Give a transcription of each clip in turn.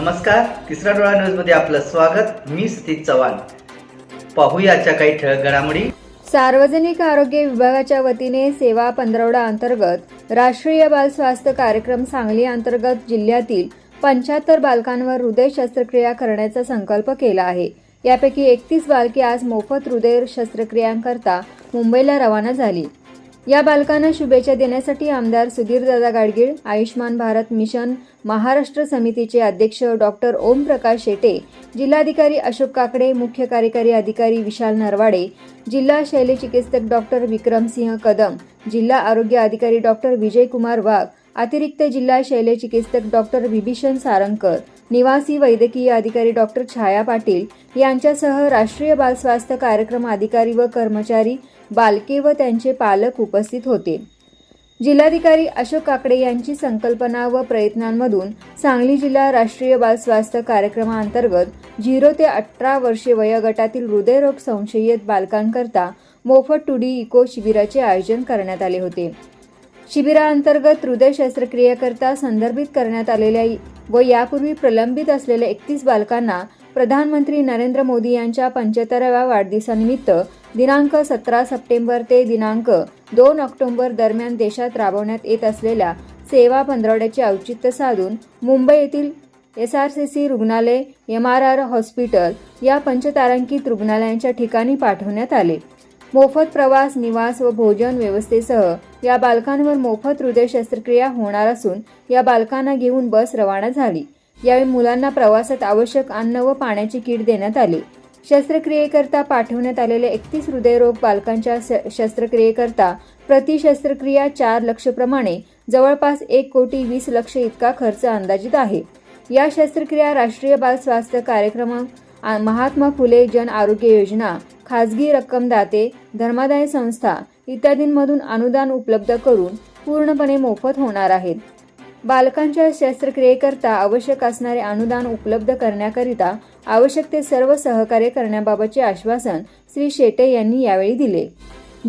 नमस्कार तिसरा डोळा न्यूजमध्ये आपलं स्वागत. मी सतीश चव्हाण. पाहूया काही ठळक घडामोडी. सार्वजनिक आरोग्य विभागाच्या वतीने सेवा पंधरवडा अंतर्गत राष्ट्रीय बाल स्वास्थ्य कार्यक्रम सांगली अंतर्गत जिल्ह्यातील पंच्याहत्तर बालकांवर हृदय शस्त्रक्रिया करण्याचा संकल्प केला आहे. यापैकी एकतीस बालके आज मोफत हृदय शस्त्रक्रियांकरता मुंबईला रवाना झाली. या बालकांना शुभेच्छा देण्यासाठी आमदार सुधीरदादा गाडगीळ आयुष्मान भारत मिशन महाराष्ट्र समितीचे अध्यक्ष डॉक्टर ओमप्रकाश शेटे जिल्हाधिकारी अशोक काकडे मुख्य कार्यकारी अधिकारी विशाल नरवाडे जिल्हा शैलचिकित्सक डॉक्टर विक्रमसिंह कदम जिल्हा आरोग्य अधिकारी डॉक्टर विजयकुमार वाघ अतिरिक्त जिल्हा शैलचिकित्सक डॉक्टर विभीषण सारंगकर निवासी वैद्यकीय अधिकारी डॉक्टर छाया पाटील यांच्यासह राष्ट्रीय बाल स्वास्थ्य कार्यक्रम अधिकारी व कर्मचारी बालके व त्यांचे पालक उपस्थित होते. जिल्हाधिकारी अशोक काकडे यांची संकल्पना व प्रयत्नांमधून सांगली जिल्हा राष्ट्रीय बाल स्वास्थ्य कार्यक्रमाअंतर्गत झिरो ते अठरा वर्षे वयोगटातील हृदयरोग संशयित बालकांकरता मोफत टूडी इको शिबिराचे आयोजन करण्यात आले होते. शिबिराअंतर्गत हृदय शस्त्रक्रियेकरता संदर्भित करण्यात आलेल्या व यापूर्वी प्रलंबित असलेल्या एकतीस बालकांना प्रधानमंत्री नरेंद्र मोदी यांच्या पंच्याहत्तराव्या वाढदिवसानिमित्त दिनांक सतरा सप्टेंबर ते दिनांक दोन ऑक्टोबर दरम्यान देशात राबवण्यात येत असलेल्या सेवा पंधरवड्याचे औचित्य साधून मुंबई येथील एस आर सी सी रुग्णालय एम आर आर हॉस्पिटल या पंचतारांकित रुग्णालयांच्या ठिकाणी पाठवण्यात आले. मोफत प्रवास निवास व भोजन व्यवस्थेसह या बालकांवर मोफत हृदय शस्त्रक्रिया होणार असून या बालकांना घेऊन बस रवाना झाली. यावेळी मुलांना प्रवासात आवश्यक अन्न व पाण्याची किट देण्यात आली. शस्त्रक्रियेकरता पाठवण्यात आलेल्या एकतीस हृदयरोग बालकांच्या श- शस्त्रक्रियेकरता प्रति शस्त्रक्रिया चार लक्ष प्रमाणे जवळपास एक कोटी वीस लक्ष इतका खर्च अंदाजित आहे. या शस्त्रक्रिया राष्ट्रीय बाल स्वास्थ्य कार्यक्रम महात्मा फुले जन आरोग्य योजना खाजगी रक्कमदाते धर्मादाय संस्था इत्यादींमधून अनुदान उपलब्ध करून पूर्णपणे मोफत होणार आहेत. बालकांच्या शस्त्रक्रियेकरता आवश्यक असणारे अनुदान उपलब्ध करण्याकरिता आवश्यक ते सर्व सहकार्य करण्याबाबतचे आश्वासन श्री शेटे यांनी यावेळी दिले.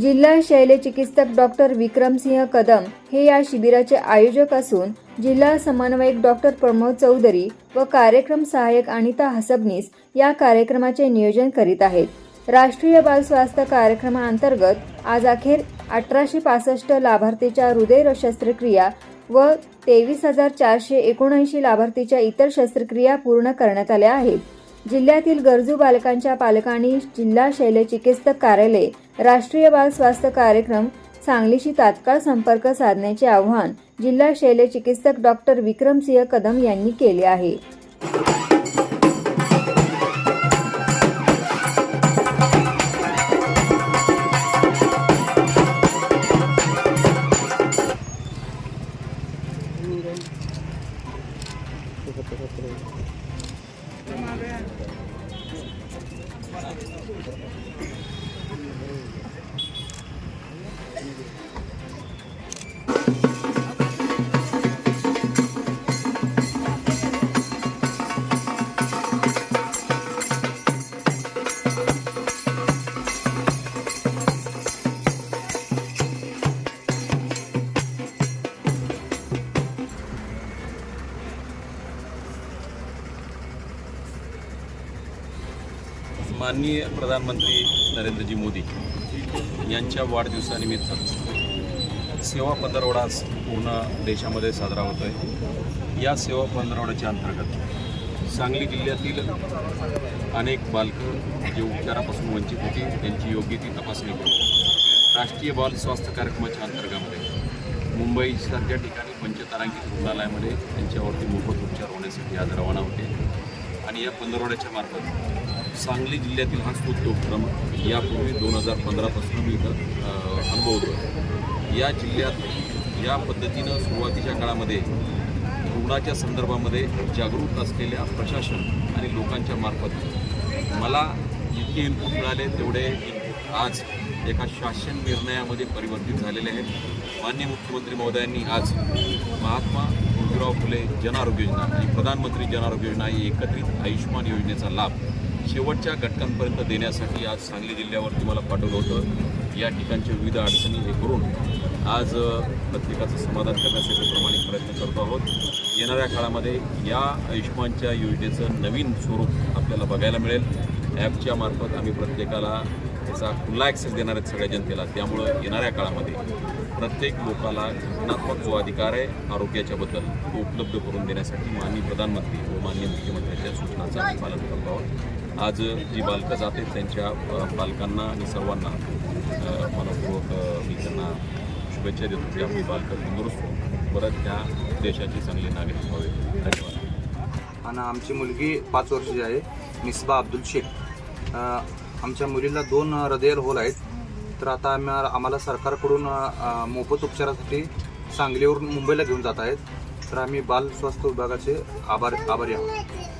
जिल्हा शैलचिकित्सक डॉक्टर विक्रमसिंह कदम हे या शिबिराचे आयोजक असून जिल्हा समन्वयक डॉक्टर प्रमोद चौधरी व कार्यक्रम सहाय्यक अनिता हसबनीस या कार्यक्रमाचे नियोजन करीत आहेत. राष्ट्रीय बाल स्वास्थ्य कार्यक्रमाअंतर्गत आज अखेर अठराशे पासष्ट लाभार्थीच्या हृदय शस्त्रक्रिया व तेवीस हजार चारशे एकोणऐंशी लाभार्थीच्या इतर शस्त्रक्रिया पूर्ण करण्यात आल्या आहेत. जिल्ह्यातील गरजू बालकांच्या पालकांनी जिल्हा शैलचिकित्सक कार्यालय राष्ट्रीय बाल स्वास्थ्य कार्यक्रम सांगलीशी तात्काळ संपर्क साधण्याचे आवाहन जिल्हा शैलचिकित्सक डॉक्टर विक्रमसिंह कदम यांनी केले आहे. essa coisa toda. माननीय प्रधानमंत्री नरेंद्रजी मोदी यांच्या वाढदिवसानिमित्त सेवा पंधरवडा पूर्ण देशामध्ये साजरा होतो आहे या सेवा पंधरवड्याच्या अंतर्गत सांगली जिल्ह्यातील अनेक बालकं जे उपचारापासून वंचित होती त्यांची योग्य ती तपासणी करून राष्ट्रीय बाल स्वास्थ्य कार्यक्रमाच्या अंतर्गत मुंबईसारख्या ठिकाणी पंचतारांकित रुग्णालयामध्ये त्यांच्यावरती मोफत उपचार होण्यासाठी आज रवाना होते. आणि या पंधरवड्याच्या मार्फत सांगली जिल्ह्यातील हा तोच उपक्रम यापूर्वी दोन हजार पंधरापासून मी इथं अनुभवतो या जिल्ह्यात या पद्धतीनं सुरुवातीच्या काळामध्ये रुग्णाच्या संदर्भामध्ये जागरूक असलेल्या प्रशासन आणि लोकांच्या मार्फत मला जितके इनपुट मिळाले तेवढे आज एका शासन निर्णयामध्ये परिवर्तित झालेले आहेत. माननीय मुख्यमंत्री महोदयांनी आज महात्मा ज्योतिराव फुले जन आरोग्य योजना आणि प्रधानमंत्री जन आरोग्य योजना ही एकत्रित आयुष्यमान योजनेचा लाभ शेवटच्या घटकांपर्यंत देण्यासाठी आज सांगली जिल्ह्यावर तुम्हाला पाठवलं होतं. या ठिकाणच्या विविध अडचणी हे करून आज प्रत्येकाचं समाधान करण्यासाठी प्रमाणित प्रयत्न करतो आहोत. येणाऱ्या काळामध्ये या आयुष्मानच्या योजनेचं नवीन स्वरूप आपल्याला बघायला मिळेल. ॲपच्या मार्फत आम्ही प्रत्येकाला त्याचा खुला ॲक्सेस देणार आहेत सगळ्या जनतेला. त्यामुळं येणाऱ्या काळामध्ये प्रत्येक लोकाला घटनात्मक जो अधिकार आहे आरोग्याच्याबद्दल तो उपलब्ध करून देण्यासाठी माननीय प्रधानमंत्री व माननीय मुख्यमंत्र्यांच्या सूचनांचं आम्ही पालन करतो आहोत. आज जी बालकं जाते त्यांच्या बालकांना पालकांना आणि सर्वांना मनपूर्वक मी त्यांना शुभेच्छा देतो की आपली बालकं तंदुरुस्त परत त्या देशाची चांगली नागरिक व्हावे. धन्यवाद. आणि आमची मुलगी पाच वर्षाची आहे मिसबा अब्दुल शेख. आमच्या मुलीला दोन हृदय होल आहेत. तर आता आम्ही आम्हाला सरकारकडून मोफत उपचारासाठी सांगलीवरून मुंबईला घेऊन जात आहेत. तर आम्ही बाल स्वास्थ्य विभागाचे आभार आभारी आहोत.